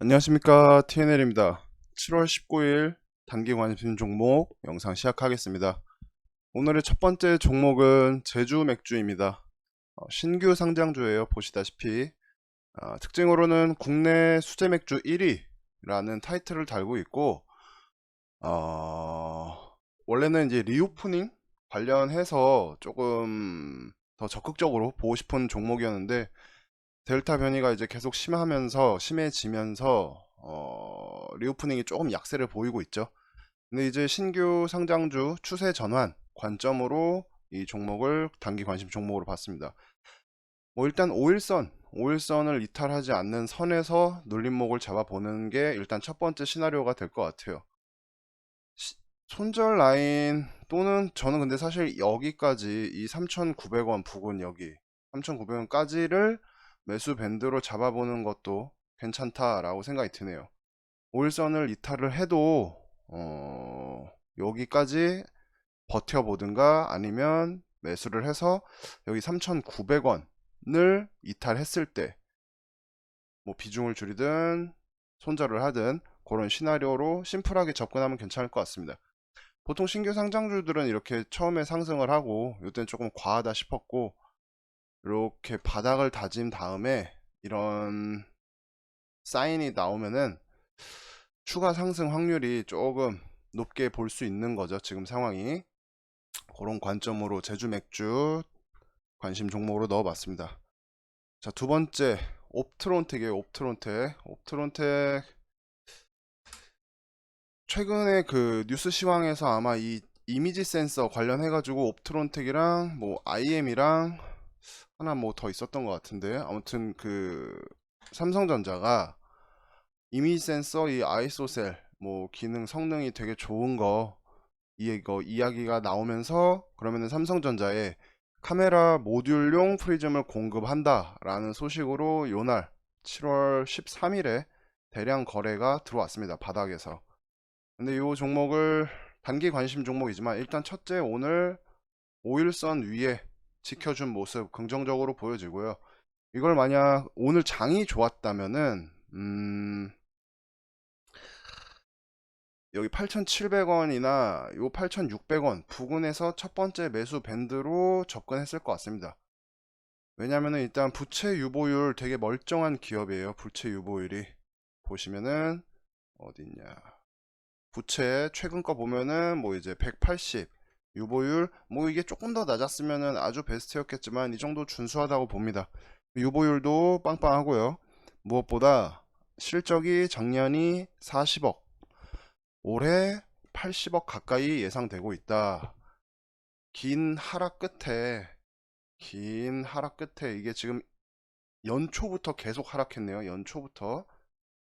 안녕하십니까 TNL입니다. 7월 19일 단기 관심 종목 영상 시작하겠습니다. 오늘의 첫 번째 종목은 제주 맥주입니다. 어, 신규 상장주예요. 보시다시피 아, 특징으로는 국내 수제 맥주 1위라는 타이틀을 달고 있고 어, 원래는 이제 리오프닝 관련해서 조금 더 적극적으로 보고 싶은 종목이었는데 델타 변이가 이제 계속 심하면서 심해지면서 어, 리오프닝이 조금 약세를 보이고 있죠. 근데 이제 신규 상장주 추세 전환 관점으로 이 종목을 단기 관심 종목으로 봤습니다. 뭐 일단 5일선, 5일선을 이탈하지 않는 선에서 눌림목을 잡아보는 게 일단 첫 번째 시나리오가 될 것 같아요. 시- 손절 라인 또는 저는 근데 사실 여기까지 이 3,900원 부근 여기 3,900원까지를 매수 밴드로 잡아보는 것도 괜찮다라고 생각이 드네요. 5일선을 이탈을 해도 어, 여기까지 버텨보든가 아니면 매수를 해서 여기 3,900원을 이탈했을 때 뭐 비중을 줄이든 손절을 하든 그런 시나리오로 심플하게 접근하면 괜찮을 것 같습니다. 보통 신규 상장주들은 이렇게 처음에 상승을 하고 이때는 조금 과하다 싶었고 이렇게 바닥을 다진 다음에 이런 사인이 나오면은 추가 상승 확률이 조금 높게 볼 수 있는 거죠. 지금 상황이. 그런 관점으로 제주 맥주 관심 종목으로 넣어봤습니다. 자, 두 번째 옵트론텍이에요. 옵트론텍. 옵트론텍 최근에 그 뉴스 시황에서 아마 이 이미지 센서 관련해 가지고 옵트론텍이랑 뭐 IM이랑 하나 뭐 더 있었던 것 같은데 아무튼 그 삼성전자가 이미지 센서 이 아이소셀 뭐 기능 성능이 되게 좋은 거 이거 이야기가 나오면서 그러면은 삼성전자에 카메라 모듈용 프리즘을 공급한다라는 소식으로 요날 7월 13일에 대량 거래가 들어왔습니다. 바닥에서. 근데 이 종목을 단기 관심 종목이지만 일단 첫째 오늘 5일선 위에 지켜준 모습 긍정적으로 보여지고요. 이걸 만약 오늘 장이 좋았다면은 음 여기 8,700원이나 요 8,600원 부근에서 첫 번째 매수 밴드로 접근했을 것 같습니다. 왜냐면은 일단 부채 유보율 되게 멀쩡한 기업이에요. 부채 유보율이 보시면은 어딨냐 부채 최근 거 보면은 뭐 이제 180 유보율 뭐 이게 조금 더 낮았으면은 아주 베스트였겠지만 이 정도 준수하다고 봅니다. 유보율도 빵빵하고요. 무엇보다 실적이 작년이 40억, 올해 80억 가까이 예상되고 있다. 긴 하락 끝에 긴 하락 끝에 이게 지금 연초부터 계속 하락했네요. 연초부터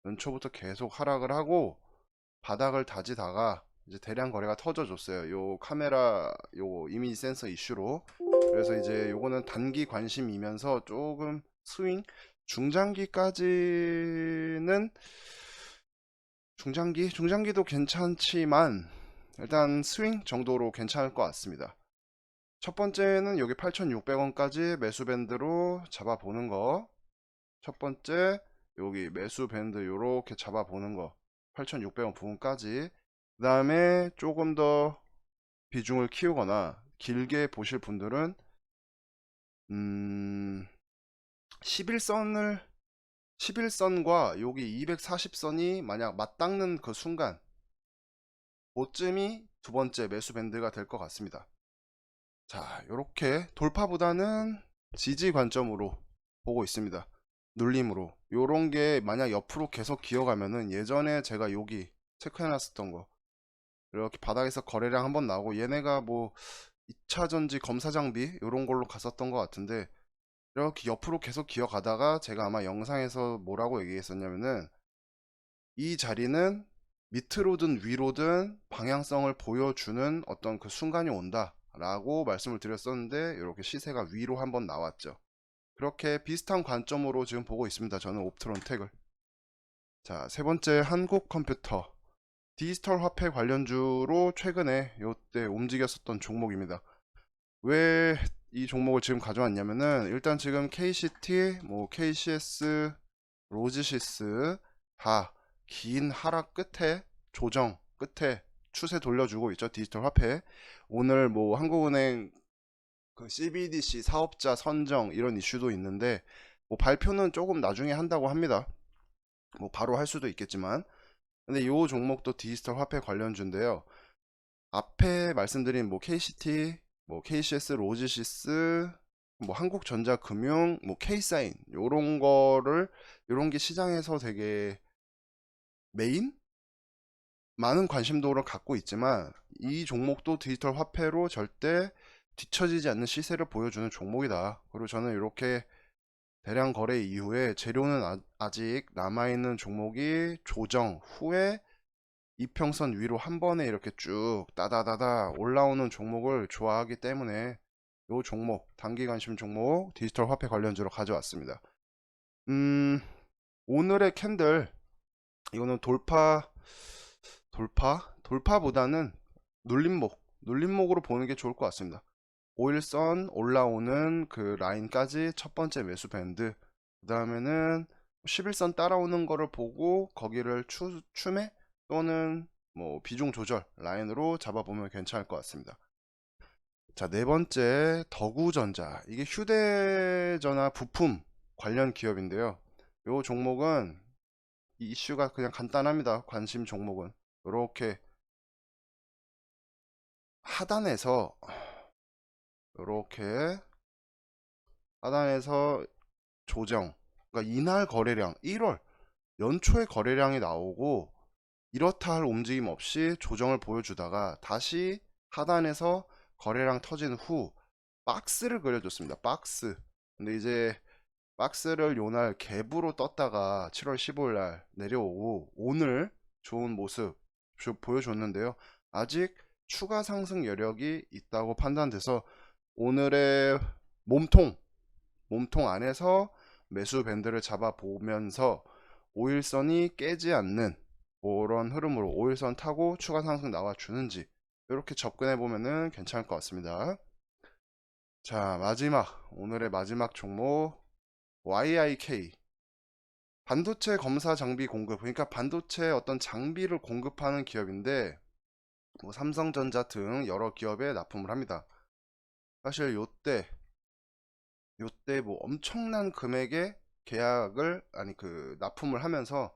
연초부터 계속 하락을 하고 바닥을 다지다가 이제 대량 거래가 터져줬어요. 요 카메라 요 이미지 센서 이슈로. 그래서 이제 요거는 단기 관심이면서 조금 스윙 중장기까지는 중장기 중장기도 괜찮지만 일단 스윙 정도로 괜찮을 것 같습니다. 첫 번째는 여기 8,600원까지 매수 밴드로 잡아보는 거. 첫 번째 여기 매수 밴드 요렇게 잡아보는 거. 8,600원 부분까지. 그 다음에 조금 더 비중을 키우거나 길게 보실 분들은 음 11선을 11선과 여기 240선이 만약 맞닿는 그 순간 그쯤이 두 번째 매수 밴드가 될 것 같습니다. 자, 이렇게 돌파보다는 지지 관점으로 보고 있습니다. 눌림으로. 요런 게 만약 옆으로 계속 기어가면은 예전에 제가 여기 체크해 놨었던 거 이렇게 바닥에서 거래량 한번 나오고 얘네가 뭐 2차 전지 검사 장비 요런 걸로 갔었던 것 같은데 이렇게 옆으로 계속 기어가다가 제가 아마 영상에서 뭐라고 얘기했었냐면은 이 자리는 밑으로든 위로든 방향성을 보여주는 어떤 그 순간이 온다 라고 말씀을 드렸었는데 이렇게 시세가 위로 한번 나왔죠. 그렇게 비슷한 관점으로 지금 보고 있습니다. 저는 옵트론 택을. 자 세 번째 한국 컴퓨터 디지털 화폐 관련주로 최근에 요때 움직였었던 종목입니다 왜 이 종목을 지금 가져왔냐면은 일단 지금 KCT, 뭐 KCS, 로지시스 다 긴 하락 끝에 조정 끝에 추세 돌려주고 있죠. 디지털 화폐. 오늘 뭐 한국은행 그 CBDC 사업자 선정 이런 이슈도 있는데 뭐 발표는 조금 나중에 한다고 합니다. 뭐 바로 할 수도 있겠지만 근데 이 종목도 디지털 화폐 관련주인데요. 앞에 말씀드린 뭐 KCT, 뭐 KCS, 로지시스, 뭐 한국전자금융, 뭐 K사인 요런 거를 요런 게 시장에서 되게 메인 많은 관심도를 갖고 있지만 이 종목도 디지털 화폐로 절대 뒤처지지 않는 시세를 보여주는 종목이다. 그리고 저는 이렇게 대량 거래 이후에 재료는 아, 직 남아있는 종목이 조정 후에 이평선 위로 한 번에 이렇게 쭉 따다다다 올라오는 종목을 좋아하기 때문에 이 종목 단기 관심 종목 디지털 화폐 관련주로 가져왔습니다. 음 오늘의 캔들 이거는 돌파 돌파 돌파보다는 눌림목 눌림목으로 보는 게 좋을 것 같습니다. 5일선 올라오는 그 라인까지 첫 번째 매수 밴드 그 다음에는 11선 따라오는 거를 보고 거기를 추, 추매 또는 뭐 비중 조절 라인으로 잡아보면 괜찮을 것 같습니다. 자, 네 번째 더구전자. 이게 휴대전화 부품 관련 기업인데요. 이 종목은 이 이슈가 그냥 간단합니다. 관심 종목은 이렇게 하단에서 이렇게 하단에서 조정 그러니까 이날 거래량 1월 연초에 거래량이 나오고 이렇다 할 움직임 없이 조정을 보여주다가 다시 하단에서 거래량 터진 후 박스를 그려줬습니다. 박스. 근데 이제 박스를 요날 갭으로 떴다가 7월 15일 날 내려오고 오늘 좋은 모습 조- 보여줬는데요. 아직 추가 상승 여력이 있다고 판단돼서 오늘의 몸통 몸통 안에서 매수 밴드를 잡아 보면서 5일선이 깨지 않는 그런 흐름으로 5일선 타고 추가 상승 나와 주는지 이렇게 접근해 보면은 괜찮을 것 같습니다. 자, 마지막 오늘의 마지막 종목 YIK 반도체 검사 장비 공급 그러니까 반도체 어떤 장비를 공급하는 기업인데 뭐 삼성전자 등 여러 기업에 납품을 합니다. 사실 요때 요때 뭐 엄청난 금액의 계약을 아니 그 납품을 하면서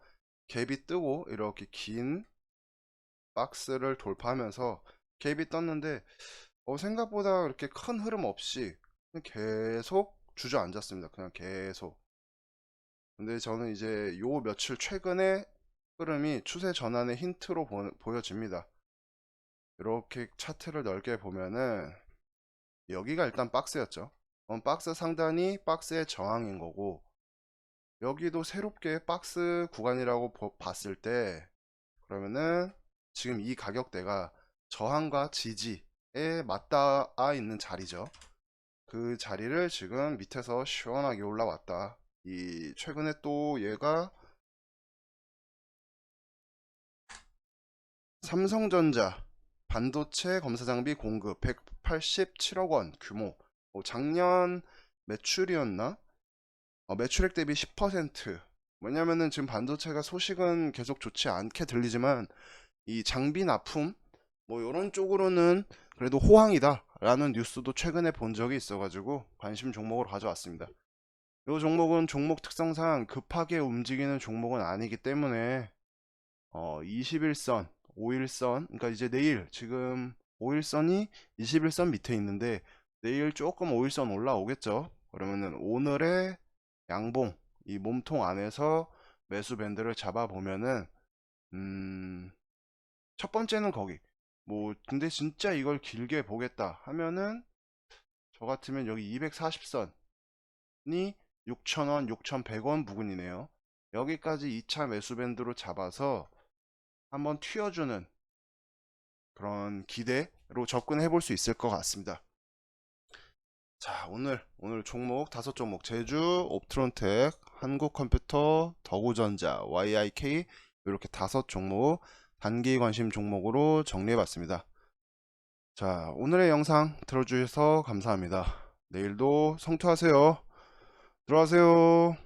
갭이 뜨고 이렇게 긴 박스를 돌파하면서 갭이 떴는데 어, 생각보다 그렇게 큰 흐름 없이 계속 주저앉았습니다. 그냥 계속. 근데 저는 이제 요 며칠 최근에 흐름이 추세 전환의 힌트로 보, 보여집니다. 이렇게 차트를 넓게 보면은 여기가 일단 박스였죠. 박스 상단이 박스의 저항인 거고 여기도 새롭게 박스 구간이라고 보- 봤을 때 그러면은 지금 이 가격대가 저항과 지지에 맞닿아 있는 자리죠. 그 자리를 지금 밑에서 시원하게 올라왔다. 이 최근에 또 얘가 삼성전자 반도체 검사 장비 공급 187억 원 규모. 뭐 작년 매출이었나? 어, 매출액 대비 10%. 왜냐면은 지금 반도체가 소식은 계속 좋지 않게 들리지만 이 장비 납품 뭐 이런 쪽으로는 그래도 호황이다 라는 뉴스도 최근에 본 적이 있어가지고 관심 종목으로 가져왔습니다. 이 종목은 종목 특성상 급하게 움직이는 종목은 아니기 때문에 어, 21선, 5일선, 그러니까 이제 내일 지금 5일선이 21선 밑에 있는데 내일 조금 5일선 올라오겠죠. 그러면은 오늘의 양봉, 이 몸통 안에서 매수 밴드를 잡아 보면은 음, 첫 번째는 거기. 뭐 근데 진짜 이걸 길게 보겠다 하면은 저 같으면 여기 240선이 6,000원, 6,100원 부근이네요. 여기까지 2차 매수 밴드로 잡아서 한번 튀어주는 그런 기대로 접근해 볼 수 있을 것 같습니다. 자, 오늘 오늘 종목 다섯 종목 제주, 옵트론텍, 한국컴퓨터, 더구전자, YIK 이렇게 다섯 종목 단기 관심 종목으로 정리해 봤습니다. 자, 오늘의 영상 들어주셔서 감사합니다. 내일도 성투하세요. 들어가세요.